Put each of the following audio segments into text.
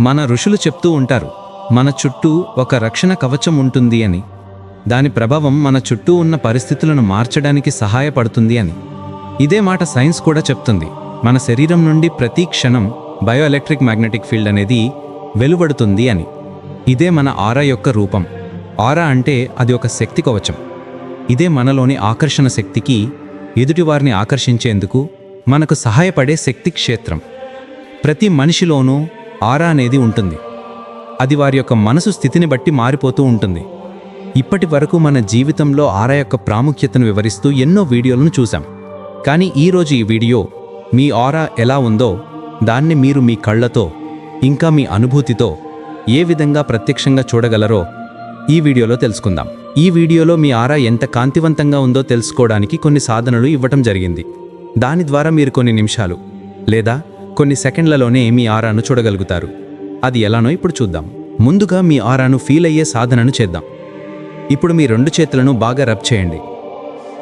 మన ఋషులు చెప్తూ ఉంటారు మన చుట్టూ ఒక రక్షణ కవచం ఉంటుంది అని. దాని ప్రభావం మన చుట్టూ ఉన్న పరిస్థితులను మార్చడానికి సహాయపడుతుంది అని. ఇదే మాట సైన్స్ కూడా చెప్తుంది. మన శరీరం నుండి ప్రతి క్షణం బయోఎలక్ట్రిక్ మ్యాగ్నెటిక్ ఫీల్డ్ అనేది వెలువడుతుంది అని. ఇదే మన ఆరా యొక్క రూపం. ఆరా అంటే అది ఒక శక్తి కవచం. ఇదే మనలోని ఆకర్షణ శక్తికి ఎదుటివారిని ఆకర్షించేందుకు మనకు సహాయపడే శక్తి క్షేత్రం. ప్రతి మనిషిలోనూ ఆరా అనేది ఉంటుంది. అది వారి యొక్క మనసు స్థితిని బట్టి మారిపోతూ ఉంటుంది. ఇప్పటి వరకు మన జీవితంలో ఆరా యొక్క ప్రాముఖ్యతను వివరిస్తూ ఎన్నో వీడియోలను చూశాం. కానీ ఈరోజు ఈ వీడియో మీ ఆరా ఎలా ఉందో దాన్ని మీరు మీ కళ్ళతో ఇంకా మీ అనుభూతితో ఏ విధంగా ప్రత్యక్షంగా చూడగలరో ఈ వీడియోలో తెలుసుకుందాం. ఈ వీడియోలో మీ ఆరా ఎంత కాంతివంతంగా ఉందో తెలుసుకోవడానికి కొన్ని సాధనలు ఇవ్వటం జరిగింది. దాని ద్వారా మీరు కొన్ని నిమిషాలు లేదా కొన్ని సెకండ్లలోనే మీ ఆరాను చూడగలుగుతారు. అది ఎలానో ఇప్పుడు చూద్దాం. ముందుగా మీ ఆరాను ఫీల్ అయ్యే సాధనను చేద్దాం. ఇప్పుడు మీ రెండు చేతులను బాగా రబ్ చేయండి.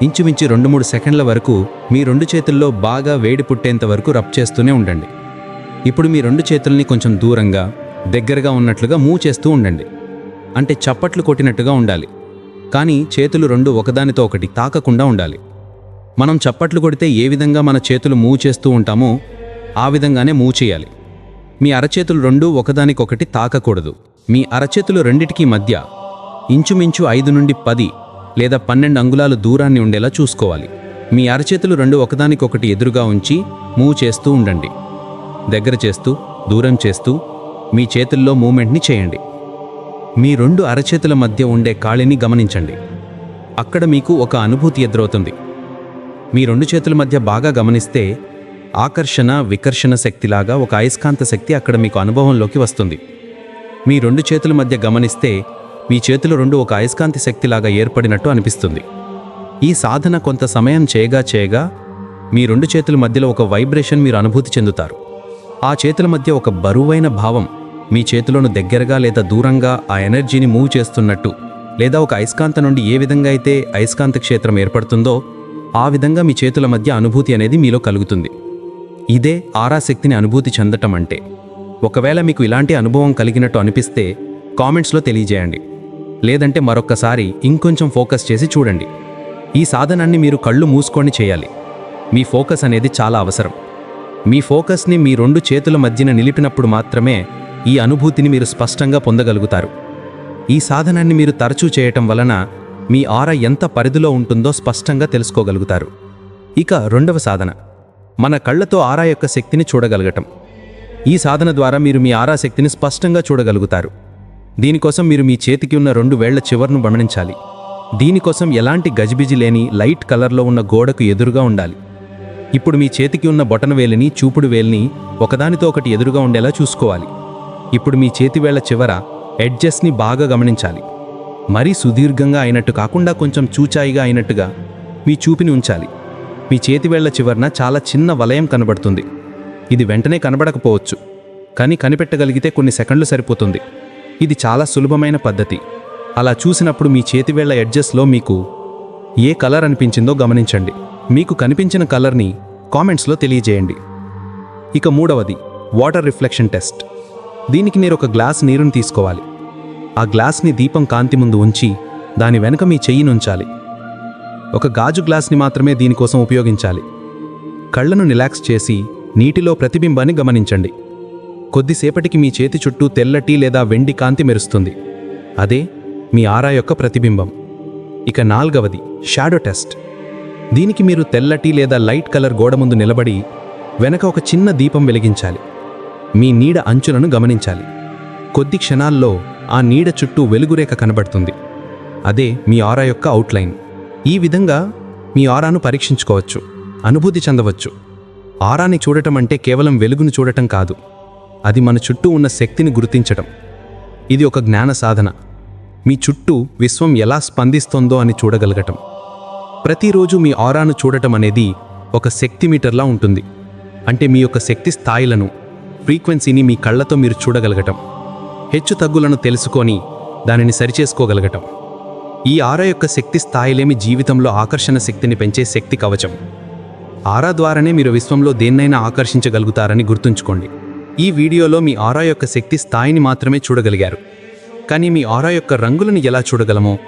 ఇంచుమించు రెండు మూడు సెకండ్ల వరకు మీ రెండు చేతుల్లో బాగా వేడి పుట్టేంత వరకు రబ్ చేస్తూనే ఉండండి. ఇప్పుడు మీ రెండు చేతుల్ని కొంచెం దూరంగా దగ్గరగా ఉన్నట్లుగా మూవ్ చేస్తూ ఉండండి. అంటే చప్పట్లు కొట్టినట్టుగా ఉండాలి. కానీ చేతులు రెండు ఒకదానితో ఒకటి తాకకుండా ఉండాలి. మనం చప్పట్లు కొడితే ఏ విధంగా మన చేతులు మూవ్ చేస్తూ ఉంటామో ఆ విధంగానే మూవ్ చేయాలి మీ అరచేతులు రెండు ఒకదానికొకటి తాకకూడదు. మీ అరచేతులు రెండిటికి మధ్య ఇంచుమించు ఐదు నుండి పది లేదా పన్నెండు అంగుళాలు దూరాన్ని ఉండేలా చూసుకోవాలి. మీ అరచేతులు రెండు ఒకదానికొకటి ఎదురుగా ఉంచి మూవ్ చేస్తూ ఉండండి. దగ్గర చేస్తూ దూరం చేస్తూ మీ చేతుల్లో మూమెంట్ని చేయండి. మీ రెండు అరచేతుల మధ్య ఉండే ఖాళీని గమనించండి. అక్కడ మీకు ఒక అనుభూతి ఎదురవుతుంది. మీ రెండు చేతుల మధ్య బాగా గమనిస్తే ఆకర్షణ వికర్షణ శక్తిలాగా ఒక అయస్కాంత శక్తి అక్కడ మీకు అనుభవంలోకి వస్తుంది. మీ రెండు చేతుల మధ్య గమనిస్తే మీ చేతులు రెండు ఒక అయస్కాంత శక్తిలాగా ఏర్పడినట్టు అనిపిస్తుంది. ఈ సాధన కొంత సమయం చేయగా చేయగా మీ రెండు చేతుల మధ్యలో ఒక వైబ్రేషన్ మీరు అనుభూతి చెందుతారు. ఆ చేతుల మధ్య ఒక బరువైన భావం మీ చేతులను దగ్గరగా లేదా దూరంగా ఆ ఎనర్జీని మూవ్ చేస్తున్నట్టు లేదా ఒక అయస్కాంత నుండి ఏ విధంగా అయితే అయస్కాంత క్షేత్రం ఏర్పడుతుందో ఆ విధంగా మీ చేతుల మధ్య అనుభూతి అనేది మీలో కలుగుతుంది. ఇదే ఆరాశక్తిని అనుభూతి చెందటం అంటే ఒకవేళ మీకు ఇలాంటి అనుభవం కలిగినట్టు అనిపిస్తే కామెంట్స్లో తెలియజేయండి. లేదంటే మరొక్కసారి ఇంకొంచెం ఫోకస్ చేసి చూడండి. ఈ సాధనాన్ని మీరు కళ్ళు మూసుకొని చేయాలి. మీ ఫోకస్ అనేది చాలా అవసరం. మీ ఫోకస్ని మీ రెండు చేతుల మధ్యన నిలిపినప్పుడు మాత్రమే ఈ అనుభూతిని మీరు స్పష్టంగా పొందగలుగుతారు. ఈ సాధనాన్ని మీరు తరచూ చేయటం వలన మీ ఆర ఎంత పరిధిలో ఉంటుందో స్పష్టంగా తెలుసుకోగలుగుతారు. ఇక రెండవ సాధన. మన కళ్ళతో ఆరా యొక్క శక్తిని చూడగలగటం. ఈ సాధన ద్వారా మీరు మీ ఆరా శక్తిని స్పష్టంగా చూడగలుగుతారు. దీనికోసం మీరు మీ చేతికి ఉన్న రెండు వేళ్ళ చివర్ను గమనించాలి దీనికోసం ఎలాంటి గజిబిజి లేని లైట్ కలర్లో ఉన్న గోడకు ఎదురుగా ఉండాలి. ఇప్పుడు మీ చేతికి ఉన్న బొటన వేలిని చూపుడు వేలిని ఒకదానితో ఒకటి ఎదురుగా ఉండేలా చూసుకోవాలి. ఇప్పుడు మీ చేతివేళ్ళ చివర ఎడ్జెస్ని బాగా గమనించాలి. మరీ సుదీర్ఘంగా అయినట్టు కాకుండా కొంచెం చూచాయిగా అయినట్టుగా మీ చూపిని ఉంచాలి. మీ చేతివేళ్ళ చివరన చాలా చిన్న వలయం కనబడుతుంది. ఇది వెంటనే కనబడకపోవచ్చు. కానీ కనిపెట్టగలిగితే కొన్ని సెకండ్లు సరిపోతుంది. ఇది చాలా సులభమైన పద్ధతి. అలా చూసినప్పుడు మీ చేతివేళ్ళ ఎడ్జెస్లో మీకు ఏ కలర్ అనిపించిందో గమనించండి. మీకు కనిపించిన కలర్ని కామెంట్స్లో తెలియజేయండి. ఇక మూడవది వాటర్ రిఫ్లెక్షన్ టెస్ట్. దీనికి మీరు ఒక గ్లాస్ నీరుని తీసుకోవాలి. ఆ గ్లాస్ని దీపం కాంతి ముందు ఉంచి దాని వెనుక మీ చెయ్యి నుంచాలి. ఒక గాజు గ్లాస్ని మాత్రమే దీనికోసం ఉపయోగించాలి. కళ్ళను రిలాక్స్ చేసి నీటిలో ప్రతిబింబాన్ని గమనించండి. కొద్దిసేపటికి మీ చేతి చుట్టూ తెల్లటి లేదా వెండి కాంతి మెరుస్తుంది. అదే మీ ఆరా యొక్క ప్రతిబింబం. ఇక నాల్గవది షాడో టెస్ట్. దీనికి మీరు తెల్లటి లేదా లైట్ కలర్ గోడ ముందు నిలబడి వెనక ఒక చిన్న దీపం వెలిగించాలి. మీ నీడ అంచులను గమనించాలి. కొద్ది క్షణాల్లో ఆ నీడ చుట్టూ వెలుగురేఖ కనబడుతుంది. అదే మీ ఆరా యొక్క అవుట్లైన్. ఈ విధంగా మీ ఆరాను పరీక్షించుకోవచ్చు అనుభూతి చెందవచ్చు. ఆరాని చూడటం అంటే కేవలం వెలుగును చూడటం కాదు అది మన చుట్టూ ఉన్న శక్తిని గుర్తించటం. ఇది ఒక జ్ఞాన సాధన. మీ చుట్టూ విశ్వం ఎలా స్పందిస్తోందో అని చూడగలగటం. ప్రతిరోజు మీ ఆరాను చూడటం అనేది ఒక శక్తి మీటర్లా ఉంటుంది. అంటే మీ యొక్క శక్తి స్థాయిలను ఫ్రీక్వెన్సీని మీ కళ్ళతో మీరు చూడగలగటం. హెచ్చు తగ్గులను తెలుసుకొని దానిని సరిచేసుకోగలగటం. ఈ ఆరా యొక్క శక్తి స్థాయిలేమి జీవితంలో ఆకర్షణ శక్తిని పెంచే శక్తి కవచం. ఆరా ద్వారానే మీరు విశ్వంలో దేన్నైనా ఆకర్షించగలుగుతారని గుర్తుంచుకోండి. ఈ వీడియోలో మీ ఆరా యొక్క శక్తి స్థాయిని మాత్రమే చూడగలిగారు. కానీ మీ ఆరా యొక్క రంగులను ఎలా చూడగలమో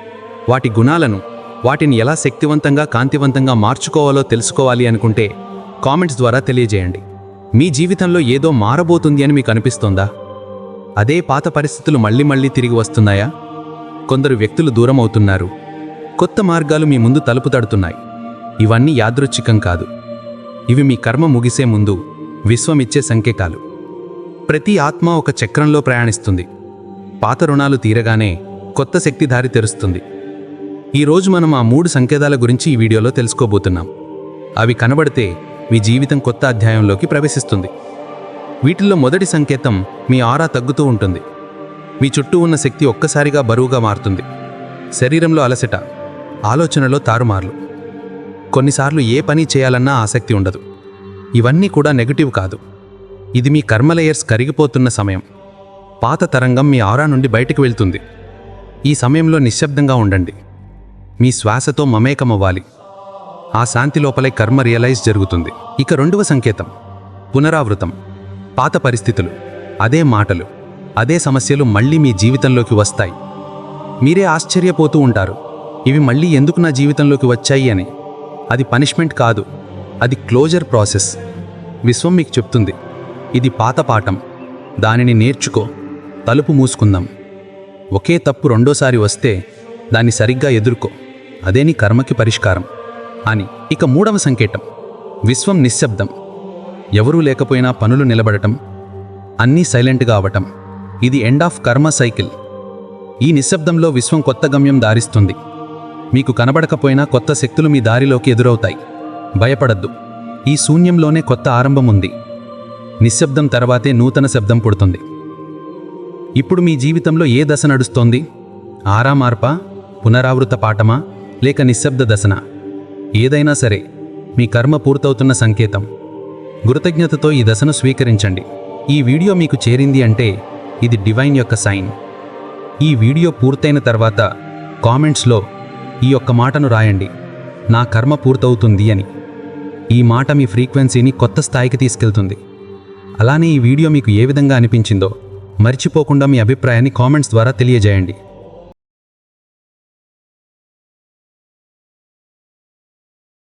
వాటి గుణాలను వాటిని ఎలా శక్తివంతంగా కాంతివంతంగా మార్చుకోవాలో తెలుసుకోవాలి అనుకుంటే కామెంట్స్ ద్వారా తెలియజేయండి. మీ జీవితంలో ఏదో మారబోతుంది అని మీకు అనిపిస్తోందా? అదే పాత పరిస్థితులు మళ్ళీ మళ్ళీ తిరిగి వస్తున్నాయా? కొందరు వ్యక్తులు దూరం అవుతున్నారు కొత్త మార్గాలు మీ ముందు తలుపు తడుతున్నాయి. ఇవన్నీ యాదృచ్ఛికం కాదు. ఇవి మీ కర్మ ముగిసే ముందు విశ్వమిచ్చే సంకేతాలు. ప్రతి ఆత్మ ఒక చక్రంలో ప్రయాణిస్తుంది. పాత రుణాలు తీరగానే కొత్త శక్తి దారి తెరుస్తుంది ఈరోజు మనం ఆ మూడు సంకేతాల గురించి ఈ వీడియోలో తెలుసుకోబోతున్నాం. అవి కనబడితే మీ జీవితం కొత్త అధ్యాయంలోకి ప్రవేశిస్తుంది. వీటిల్లో మొదటి సంకేతం మీ ఆరా తగ్గుతూ ఉంటుంది. మీ చుట్టూ ఉన్న శక్తి ఒక్కసారిగా బరువుగా మారుతుంది. శరీరంలో అలసట ఆలోచనలో తారుమార్లు. కొన్నిసార్లు ఏ పని చేయాలన్నా ఆసక్తి ఉండదు. ఇవన్నీ కూడా నెగటివ్ కాదు. ఇది మీ కర్మలేయర్స్ కరిగిపోతున్న సమయం. పాత తరంగం మీ ఆరా నుండి బయటికి వెళ్తుంది. ఈ సమయంలో నిశ్శబ్దంగా ఉండండి. మీ శ్వాసతో మమేకమవ్వాలి. ఆ శాంతి లోపలే కర్మ రియలైజ్ జరుగుతుంది. ఇక రెండవ సంకేతం పునరావృతం. పాత పరిస్థితులు అదే మాటలు. అదే సమస్యలు మళ్ళీ మీ జీవితంలోకి వస్తాయి. మీరే ఆశ్చర్యపోతూ ఉంటారు. ఇవి మళ్ళీ ఎందుకు నా జీవితంలోకి వచ్చాయి అని. అది పనిష్మెంట్ కాదు. అది క్లోజర్ ప్రాసెస్. విశ్వం మీకు చెప్తుంది. ఇది పాత పాఠం. దానిని నేర్చుకో. తలుపు మూసుకుందాం. ఒకే తప్పు రెండోసారి వస్తే దాన్ని సరిగ్గా ఎదుర్కో. అదే నీ కర్మకి పరిష్కారం. అని. ఇక మూడవ సంకేతం. విశ్వం నిశ్శబ్దం. ఎవరూ లేకపోయినా పనులు నిలబడటం. అన్నీ సైలెంట్గా అవటం. ఇది ఎండ్ ఆఫ్ కర్మ సైకిల్ ఈ నిశ్శబ్దంలో విశ్వం కొత్త గమ్యం దారిస్తుంది. మీకు కనబడకపోయినా కొత్త శక్తులు మీ దారిలోకి ఎదురవుతాయి. భయపడద్దు. ఈ శూన్యంలోనే కొత్త ఆరంభం ఉంది. నిశ్శబ్దం తర్వాతే నూతన శబ్దం పుడుతుంది. ఇప్పుడు మీ జీవితంలో ఏ దశ నడుస్తోంది? ఆరామార్ప పునరావృత పాఠమా లేక నిశ్శబ్ద దశనా? ఏదైనా సరే మీ కర్మ పూర్తవుతున్న సంకేతం. కృతజ్ఞతతో ఈ దశను స్వీకరించండి. ఈ వీడియో మీకు చేరింది అంటే ఇది డివైన్ యొక్క సైన్ ఈ వీడియో పూర్తయిన తర్వాత కామెంట్స్లో ఈ యొక్క మాటను రాయండి. నా కర్మ పూర్తవుతుంది అని. ఈ మాట మీ ఫ్రీక్వెన్సీని కొత్త స్థాయికి తీసుకెళ్తుంది. అలానే ఈ వీడియో మీకు ఏ విధంగా అనిపించిందో మర్చిపోకుండా మీ అభిప్రాయాన్ని కామెంట్స్ ద్వారా తెలియజేయండి.